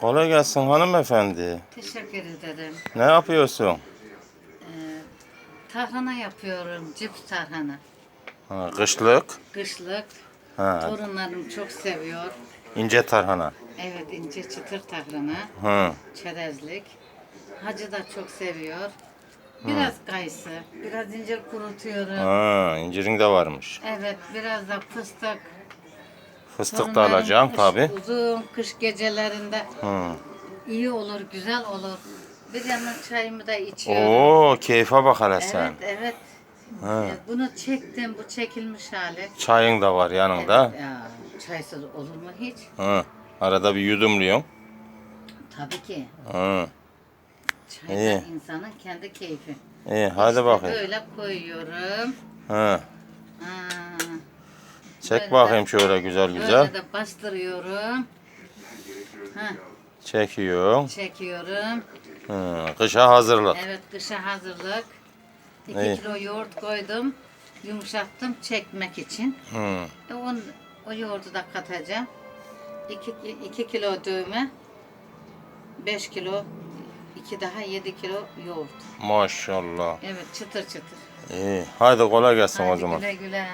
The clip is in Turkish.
Kolay gelsin hanımefendi. Teşekkür ederim. Ne yapıyorsun? Ee, tarhana yapıyorum, cips tarhana. Ha, kışlık. Kışlık. Ha, Torunlarım çok seviyor. ince tarhana. Evet ince çıtır tarhana, Hı. çerezlik. Hacı da çok seviyor. Biraz kayısı, biraz incir kurutuyorum. Ha, incirin de varmış. Evet, biraz da fıstık. Fıstık da kış- tabi. Uzun kış gecelerinde Hı. iyi olur, güzel olur. Bir yandan çayımı da içiyorum. Oo, keyfe bak hele sen. Evet, evet. Ha. Bunu çektim, bu çekilmiş hali. Çayın da var yanında. Evet, ya, çaysız olur mu hiç? Hı. Arada bir yudumluyorsun. Tabii ki. Hı. Çay da İyi. insanın kendi keyfi. İyi hadi bakayım. Böyle koyuyorum. Hı. Çek Böyle bakayım şöyle güzel güzel. Böyle de bastırıyorum. Ha, Çekiyorsun. çekiyorum. Hı. Kışa hazırlık. Evet kışa hazırlık. 2 İyi. kilo yoğurt koydum. Yumuşattım çekmek için. Hı. E on, o yoğurdu da katacağım. 2 kilo düğme. 5 kilo 2 daha 7 kilo yoğurt. Maşallah. Evet çıtır çıtır. İyi. Hadi kolay gelsin o Hadi zaman. güle güle.